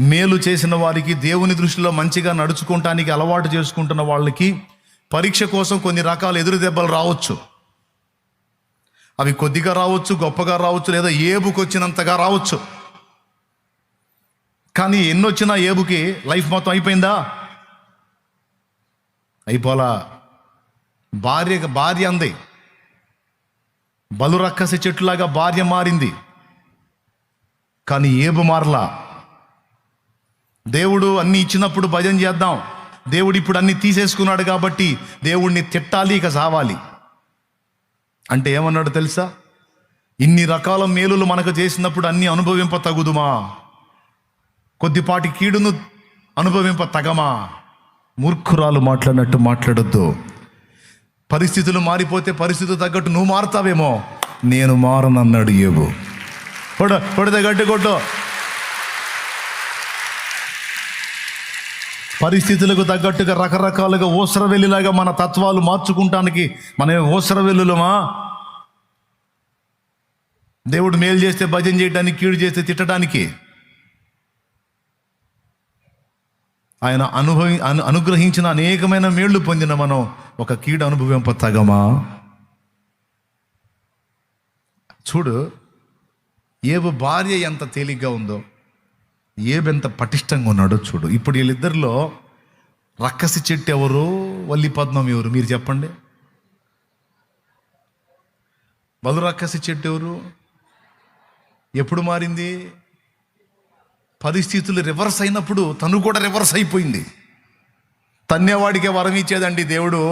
మేలు చేసిన వారికి దేవుని దృష్టిలో మంచిగా నడుచుకోవటానికి అలవాటు చేసుకుంటున్న వాళ్ళకి పరీక్ష కోసం కొన్ని రకాల ఎదురు దెబ్బలు రావచ్చు. అవి కొద్దిగా రావచ్చు గొప్పగా రావచ్చు లేదా ఏబుకొచ్చినంతగా రావచ్చు. కానీ ఎన్నొచ్చినా ఏబుకి లైఫ్ మొత్తం అయిపోయిందా? అయిపోలా. భార్య భార్య అంది. బలు రక్కసి చెట్టులాగా భార్య మారింది. కానీ ఏబు మారలా. దేవుడు అన్ని ఇచ్చినప్పుడు భజన చేద్దాం. దేవుడు ఇప్పుడు అన్ని తీసేసుకున్నాడు కాబట్టి దేవుడిని తిట్టాలి ఇక సావాలి. అంటే ఏమన్నాడు తెలుసా? ఇన్ని రకాల మేలులు మనకు చేసినప్పుడు అన్ని అనుభవింప తగుదుమా? కొద్దిపాటి కీడును అనుభవింప తగమా? మూర్ఖురాలు మాట్లాడినట్టు మాట్లాడొద్దు. పరిస్థితులు మారిపోతే పరిస్థితులు తగ్గట్టు నువ్వు మారుతావేమో? నేను మారనన్నాడు ఏబు కొడ కొడితే గట్టి కొట్టు. పరిస్థితులకు తగ్గట్టుగా రకరకాలుగా ఓసరవెల్లిలాగా మన తత్వాలు మార్చుకుంటానికి మన ఓసరవెల్లులమా? దేవుడు మేలు చేస్తే భజన చేయడానికి కీడు చేస్తే తిట్టడానికి ఆయన అనుభవి అను అనుగ్రహించిన అనేకమైన మేళ్ళు పొందిన మనం ఒక కీడు అనుభవింప తగమా చూడు ఏవు భార్య ఎంత తేలిగ్గా ఉందో. ఏబెంత పటిష్టంగా ఉన్నాడో చూడు. ఇప్పుడు వీళ్ళిద్దరిలో రక్కసి చెట్టు ఎవరు? వల్లి పద్మం ఎవరు? మీరు చెప్పండి. బలు రక్కసి చెట్టు ఎవరు? ఎప్పుడు మారింది? పరిస్థితులు రివర్స్ అయినప్పుడు తను కూడా రివర్స్ అయిపోయింది. తన్నేవాడికే వరం ఇచ్చేదండి దేవుడు.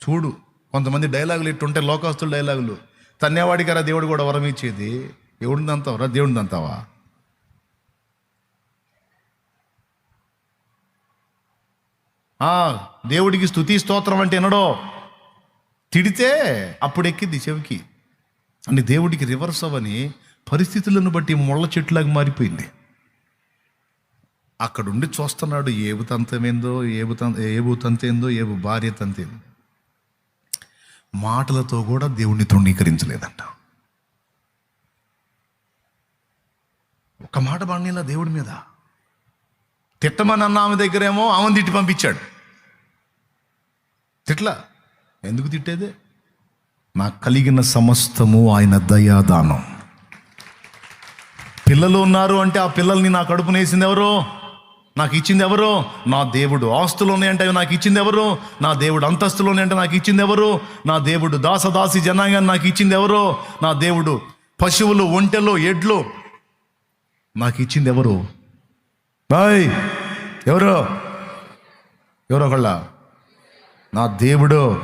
చూడు కొంతమంది డైలాగులు ఇట్టుంటే లోకాస్తులు డైలాగులు తన్నేవాడికరా దేవుడు కూడా వరం ఇచ్చేది. దేవుడిని అంతావరా దేవుడిని అంతావా ఆ, దేవుడికి స్తుతి స్తోత్రం అంటే ఎనడో తిడితే అప్పుడు ఎక్కింది చెవికి అని దేవుడికి రివర్స్ అవ్వని పరిస్థితులను బట్టి ముళ్ళ చెట్టులాగా మారిపోయింది. అక్కడుండి చూస్తున్నాడు ఏబు తంతమేందో ఏబు తం ఏబు తంతేందో ఏబు భార్య తంతేందో. మాటలతో కూడా దేవుణ్ణి తృణీకరించలేదంట. ఒక మాట బాణీలా దేవుడి మీద. తిట్టమని అన్న ఆమె దగ్గరేమో ఆమెను తిట్టి పంపించాడు. తిట్లా? ఎందుకు తిట్టేదే? నాకు కలిగిన సమస్తము ఆయన దయాదానం. పిల్లలు ఉన్నారు అంటే ఆ పిల్లల్ని నా కడుపున వేసింది ఎవరు? నాకు ఇచ్చింది ఎవరు? నా దేవుడు ఆస్తులు ఉన్నాయంటే నాకు ఇచ్చింది ఎవరు? నా దేవుడు అంతస్తులు ఉన్నాయంటే నాకు ఇచ్చింది ఎవరు? నా దేవుడు దాసదాసి జనాంగాన్ని నాకు ఇచ్చింది ఎవరు? నా దేవుడు పశువులు ఒంటెలు ఎడ్లు నాకు ఇచ్చింది ఎవరు? బాయ్! ఎవరు? ఎవరు ఒకళ్ళ? నా దేవుడు.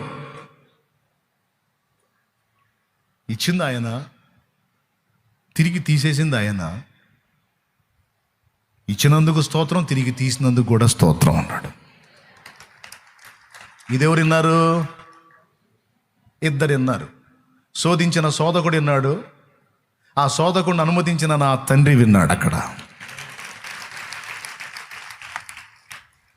ఇచ్చింది ఆయన. తిరిగి తీసేసింది ఆయన. ఇచ్చినందుకు స్తోత్రం తిరిగి తీసినందుకు కూడా స్తోత్రం అన్నాడు. ఇదెవరు విన్నారు ఇద్దరు విన్నారు శోధించిన శోధకుడు విన్నాడు ఆ శోధకుడిని అనుమతించిన నా తండ్రి విన్నాడు అక్కడ.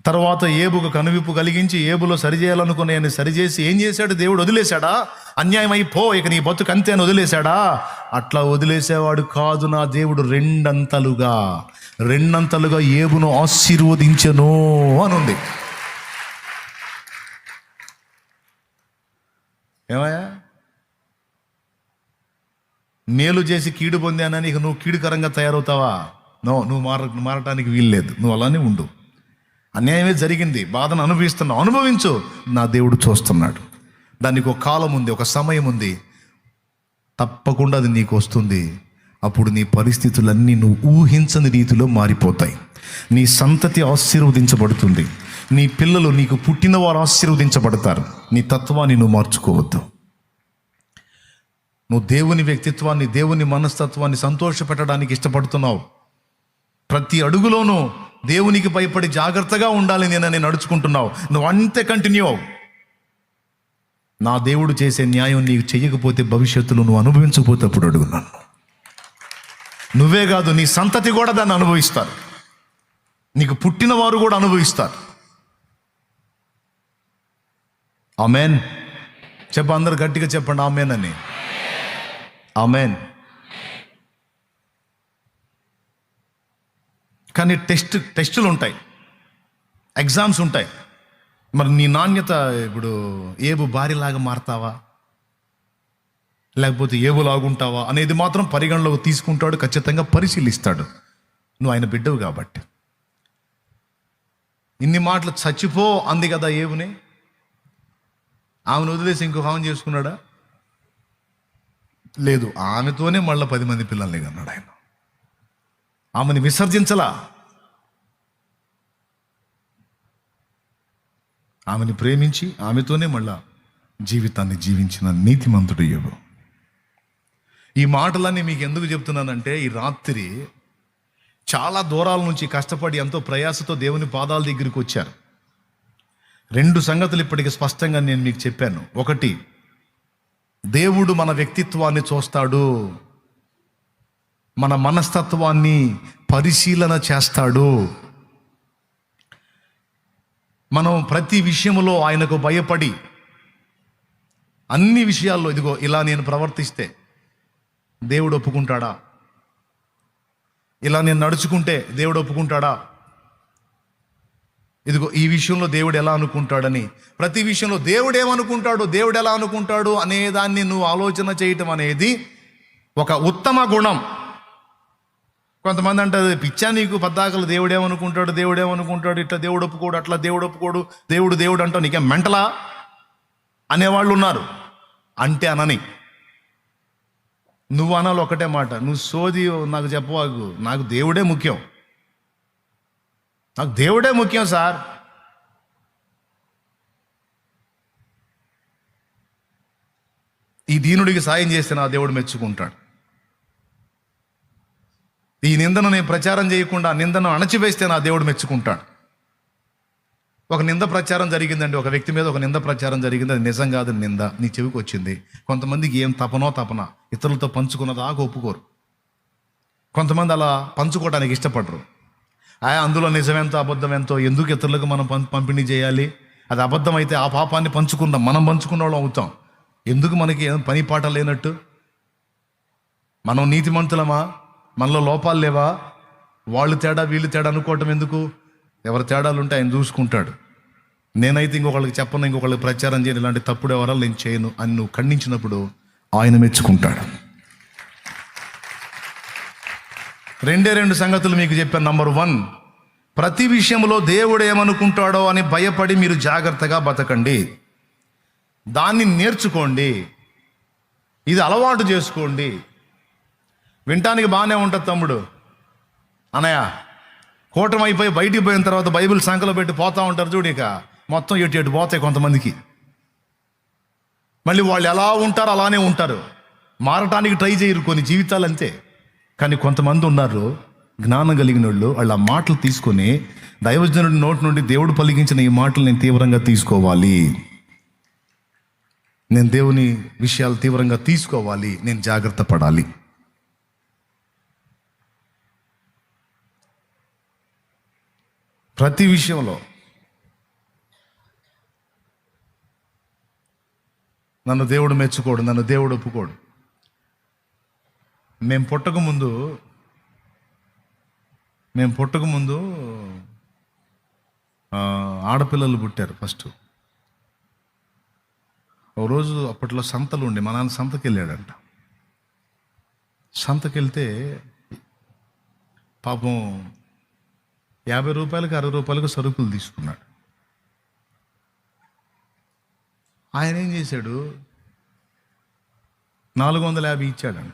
తర్వాత ఏబుకు కనువిప్పు కలిగించి ఏబులో సరిచేయాలనుకునే నేను సరిచేసి ఏం చేశాడు? దేవుడు వదిలేశాడా? అన్యాయం అయిపో ఇక నీ బతుకు అంతే అని వదిలేశాడా? అట్లా వదిలేసేవాడు కాదు నా దేవుడు రెండంతలుగా. రెండంతలుగా ఏబును ఆశీర్వదించను అనుంది. ఏమయ్యా? మేలు చేసి కీడు పొందానని ఇక నువ్వు కీడుకరంగా తయారవుతావా? నో నువ్వు మార మారటానికి వీల్లేదు. నువ్వు అలానే ఉండు. అన్యాయమే జరిగింది. బాధను అనుభవిస్తున్నావు అనుభవించు. నా దేవుడు చూస్తున్నాడు. దానికి ఒక కాలం ఉంది ఒక సమయం ఉంది. తప్పకుండా అది నీకు వస్తుంది. అప్పుడు నీ పరిస్థితులన్నీ నువ్వు ఊహించని రీతిలో మారిపోతాయి. నీ సంతతి ఆశీర్వదించబడుతుంది. నీ పిల్లలు నీకు పుట్టిన వారు ఆశీర్వదించబడతారు. నీ తత్వాన్ని నువ్వు మార్చుకోవద్దు. నువ్వు దేవుని వ్యక్తిత్వాన్ని దేవుని మనస్తత్వాన్ని సంతోషపెట్టడానికి ఇష్టపడుతున్నావు. ప్రతి అడుగులోనూ దేవునికి భయపడి జాగ్రత్తగా ఉండాలి నేనని నడుచుకుంటున్నావు. నువ్వు అంతే కంటిన్యూ అవు. నా దేవుడు చేసే న్యాయం నీకు చెయ్యకపోతే భవిష్యత్తులో నువ్వు అనుభవించకపోతే అప్పుడు అడుగున్నాను నువ్వే కాదు నీ సంతతి కూడా దాన్ని అనుభవిస్తారు. నీకు పుట్టిన వారు కూడా అనుభవిస్తారు. ఆమెన్. చెప్ప అందరు గట్టిగా చెప్పండి ఆమెన్ అని. ఆమెన్. కానీ టెస్ట్ టెస్టులు ఉంటాయి ఎగ్జామ్స్ ఉంటాయి మరి నీ నాణ్యత ఇప్పుడు ఏబు భార్యలాగా మారతావా? లేకపోతే ఏబులాగుంటావా? అనేది మాత్రం పరిగణలోకి తీసుకుంటాడు ఖచ్చితంగా పరిశీలిస్తాడు. నువ్వు ఆయన బిడ్డవు కాబట్టి. ఇన్ని మాటలు చచ్చిపో అంది కదా ఏవుని ఆమెను వదిలేసి ఇంకో ఆమె చేసుకున్నాడా? లేదు ఆమెతోనే మళ్ళీ పది మంది పిల్లల్ని కన్నాడు ఆయన ఆమెను విసర్జించలా. ఆమెను ప్రేమించి ఆమెతోనే మళ్ళా జీవితాన్ని జీవించిన నీతిమంతుడు యోగు ఈ మాటలన్నీ మీకు ఎందుకు చెప్తున్నానంటే ఈ రాత్రి చాలా దూరాల నుంచి కష్టపడి ఎంతో ప్రయాసతో దేవుని పాదాల దగ్గరికి వచ్చారు. రెండు సంగతులు ఇప్పటికి స్పష్టంగా నేను మీకు చెప్పాను. ఒకటి దేవుడు మన వ్యక్తిత్వాన్ని చూస్తాడు. మన మనస్తత్వాన్ని పరిశీలన చేస్తాడు. మనం ప్రతి విషయంలో ఆయనకు భయపడి అన్ని విషయాల్లో ఇదిగో ఇలా నేను ప్రవర్తిస్తే దేవుడు ఒప్పుకుంటాడా? ఇలా నేను నడుచుకుంటే దేవుడు ఒప్పుకుంటాడా? ఇదిగో ఈ విషయంలో దేవుడు ఎలా అనుకుంటాడని. ప్రతి విషయంలో దేవుడు ఏమనుకుంటాడు? దేవుడు ఎలా అనుకుంటాడు? అనే దాన్ని నువ్వు ఆలోచన చేయటం అనేది ఒక ఉత్తమ గుణం. కొంతమంది అంటారు పిచ్చా నీకు పద్దాకలు దేవుడేమనుకుంటాడు దేవుడేమనుకుంటాడు ఇట్లా దేవుడు ఒప్పుకోడు అట్లా దేవుడు ఒప్పుకోడు దేవుడు దేవుడు అంటావు నీకేం మెంటలా? అనేవాళ్ళు ఉన్నారు. అంటే అనని. నువ్వు అనాలి ఒకటే మాట నువ్వు సోది నాకు చెప్పవాకు నాకు దేవుడే ముఖ్యం. నాకు దేవుడే ముఖ్యం సార్. ఈ దీనుడికి సాయం చేస్తే నా దేవుడు మెచ్చుకుంటాడు. ఈ నిందను నేను ప్రచారం చేయకుండా నిందను అణచివేస్తే నా దేవుడు మెచ్చుకుంటాడు. ఒక నింద ప్రచారం జరిగిందండి. ఒక వ్యక్తి మీద ఒక నింద ప్రచారం జరిగింది. అది నిజం కాదు నింద. నీ చెవికి వచ్చింది. కొంతమందికి ఏం తపనో తపన ఇతరులతో పంచుకున్నదాకా ఒప్పుకోరు. కొంతమంది అలా పంచుకోవడానికి ఇష్టపడరు. ఆ అందులో నిజమెంతో అబద్ధం ఎంతో ఎందుకు ఇతరులకు మనం పంపిణీ చేయాలి? అది అబద్ధం అయితే ఆ పాపాన్ని పంచుకుందాం. మనం పంచుకున్న వాళ్ళం అవుతాం. ఎందుకు మనకి పని పాట లేనట్టు? మనం నీతిమంతులమా? మనలో లోపాలు లేవా? వాళ్ళు తేడా వీళ్ళు తేడా అనుకోవటం ఎందుకు? ఎవరి తేడాలు ఉంటే ఆయన చూసుకుంటాడు. నేనైతే ఇంకొకళ్ళకి చెప్పను ఇంకొకళ్ళకి ప్రచారం చేయను ఇలాంటి తప్పుడు ఎవరాలు నేను చేయను అని నువ్వు ఖండించినప్పుడు ఆయన మెచ్చుకుంటాడు. రెండే రెండు సంగతులు మీకు చెప్పాను. నంబర్ వన్ ప్రతి విషయంలో దేవుడు ఏమనుకుంటాడో అని భయపడి మీరు జాగ్రత్తగా బతకండి. దాన్ని నేర్చుకోండి. ఇది అలవాటు చేసుకోండి. వినటానికి బాగానే ఉంటుంది తమ్ముడు. అనయ్య కూటమి అయిపోయి బయటికి పోయిన తర్వాత బైబిల్ సంఖలో పెట్టి పోతా ఉంటారు చూడు ఇక. మొత్తం ఎటు ఎటు పోతాయి కొంతమందికి. మళ్ళీ వాళ్ళు ఎలా ఉంటారో అలానే ఉంటారు. మారటానికి ట్రై చేయరు కొన్ని జీవితాలు అంతే. కానీ కొంతమంది ఉన్నారు జ్ఞానం కలిగిన వాళ్ళు వాళ్ళ మాటలు తీసుకొని దైవజనుడి నోటి నుండి దేవుడు పలికించిన ఈ మాటలు నేను తీవ్రంగా తీసుకోవాలి. నేను దేవుని విషయాలు తీవ్రంగా తీసుకోవాలి. నేను జాగ్రత్త పడాలి. ప్రతి విషయంలో. నన్ను దేవుడు మెచ్చుకోడు నన్ను దేవుడు ఒప్పుకోడు. మేము పుట్టకముందు మేము పుట్టకముందు ఆడపిల్లలు పుట్టారు ఫస్ట్. ఓ రోజు అప్పట్లో సంతలు ఉండే మా నాన్న సంతకి వెళ్ళాడంట సంతకి వెళ్తే పాపం యాభై రూపాయలకు అరవై రూపాయలకు సరుకులు తీసుకున్నాడు. ఆయన ఏం చేశాడు? నాలుగు వందల యాభై ఇచ్చాడంట.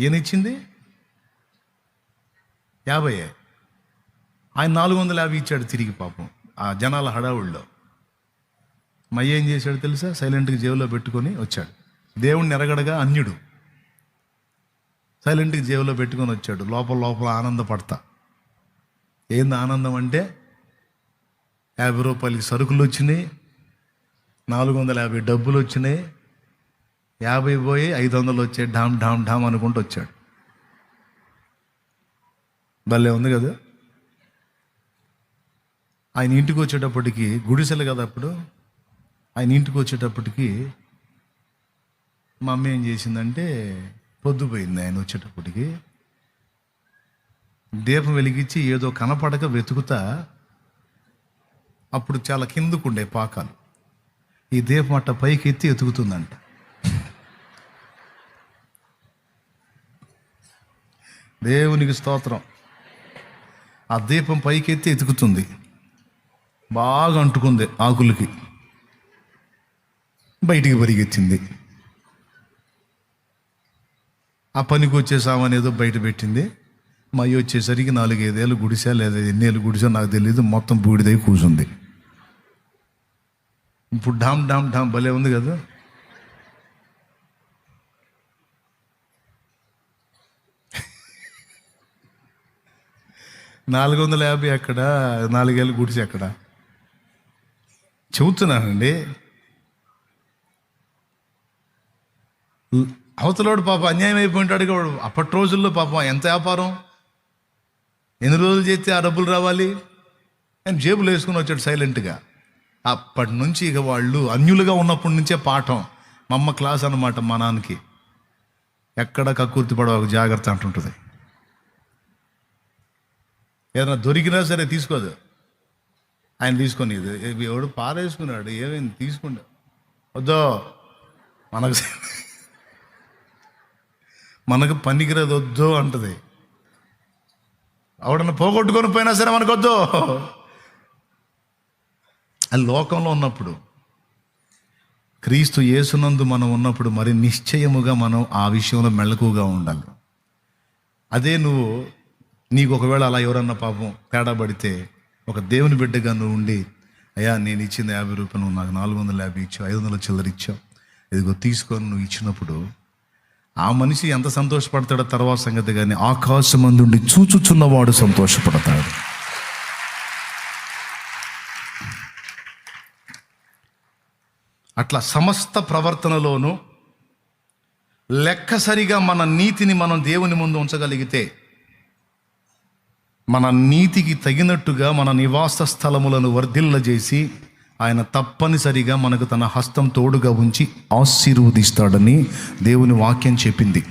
ఏనిచ్చింది యాభై. ఆయన నాలుగు వందల యాభై ఇచ్చాడు తిరిగి పాపం ఆ జనాల హడావుల్లో. మయ్య ఏం చేశాడు తెలుసా? సైలెంట్గా జేబులో పెట్టుకొని వచ్చాడు. దేవుణ్ణి ఎరగడగా అన్యుడు. సైలెంట్గా జేబులో పెట్టుకొని వచ్చాడు. లోపల లోపల ఆనందపడతా. ఏంది ఆనందం అంటే యాభై రూపాయలకి సరుకులు వచ్చినాయి నాలుగు వందల యాభై డబ్బులు వచ్చినాయి యాభై పోయి ఐదు వందలు వచ్చాయి ఢామ్ ఢామ్ ఢామ్ అనుకుంటూ వచ్చాడు. భలే ఉంది కదా. ఆయన ఇంటికి వచ్చేటప్పటికి గుడిసెలు కదా అప్పుడు. ఆయన ఇంటికి వచ్చేటప్పటికి మా అమ్మ ఏం చేసిందంటే పొద్దుపోయింది ఆయన వచ్చేటప్పటికి. దీపం వెలిగించి ఏదో కనపడక వెతుకుతా అప్పుడు చాలా కిందకుండే పాకాలు. ఈ దీపం అట్ట పైకి ఎత్తి ఎతుకుతుందంట. దేవునికి స్తోత్రం. ఆ దీపం పైకి ఎత్తి ఎతుకుతుంది. బాగా అంటుకుంది ఆకులకి. బయటికి పరిగెత్తింది. ఆ పనికి వచ్చే సామాన్ ఏదో బయట పెట్టింది. మా వచ్చేసరికి నాలుగైదేళ్ళు గుడిసా లేదా ఎన్నేళ్ళు గుడిసా నాకు తెలియదు మొత్తం బూడిదై కూర్చుంది ఇప్పుడు డామ్ డామ్ డామ్ భలే ఉంది కదా. నాలుగు వందల యాభై అక్కడ నాలుగేళ్ళు గుడిసి ఎక్కడ? చెబుతున్నానండి. అవతలోడు పాప అన్యాయం అయిపోయింటాడు వాడు. అప్పటి రోజుల్లో పాపం ఎంత వ్యాపారం? ఎన్ని రోజులు చేస్తే ఆ డబ్బులు రావాలి? ఆయన జేబులు వేసుకుని వచ్చాడు సైలెంట్గా. అప్పటి నుంచి ఇక వాళ్ళు అన్యులుగా ఉన్నప్పటి నుంచే పాఠం. మా అమ్మ క్లాస్ అన్నమాట మా నాన్నకి. ఎక్కడ కక్కుర్తి పడవ జాగ్రత్త అంటుంటుంది. ఏదైనా దొరికినా సరే తీసుకోదు. ఆయన తీసుకొని ఎవడు పారేసుకున్నాడు? ఏమైంది? తీసుకుంటా. వద్దో. మనకు మనకు పనికిరదు వద్దు అంటది. ఆవిడను పోగొట్టుకొని పోయినా సరే మనకొద్దు. ఆ లోకంలో ఉన్నప్పుడు క్రీస్తు యేసునందు మనం ఉన్నప్పుడు మరి నిశ్చయముగా మనం ఆ విషయంలో మెళకుగా ఉండాలి. అదే నువ్వు నీకు ఒకవేళ అలా ఎవరన్నా పాపం తేడా పడితే ఒక దేవుని బిడ్డగా నువ్వు ఉండి అయ్యా నేను ఇచ్చింది యాభై రూపాయలు నాకు నాలుగు వందల యాభై ఇచ్చావు ఐదు వందల చిల్లర ఇచ్చావు. ఇదిగో తీసుకొని నువ్వు ఇచ్చినప్పుడు ఆ మనిషి ఎంత సంతోషపడతాడో తర్వాత సంగతి కానీ ఆకాశమందుండి చూచుచున్నవాడు సంతోషపడతాడు. అట్లా సమస్త ప్రవర్తనలోనూ లెక్కసరిగా మన నీతిని మనం దేవుని ముందు ఉంచగలిగితే మన నీతికి తగినట్టుగా మన నివాస స్థలములను వర్ధిల్లజేసి ఆయన తప్పనిసరిగా మనకు తన హస్తం తోడుగా ఉంచి ఆశీర్వదిస్తాడని దేవుని వాక్యం చెప్పింది.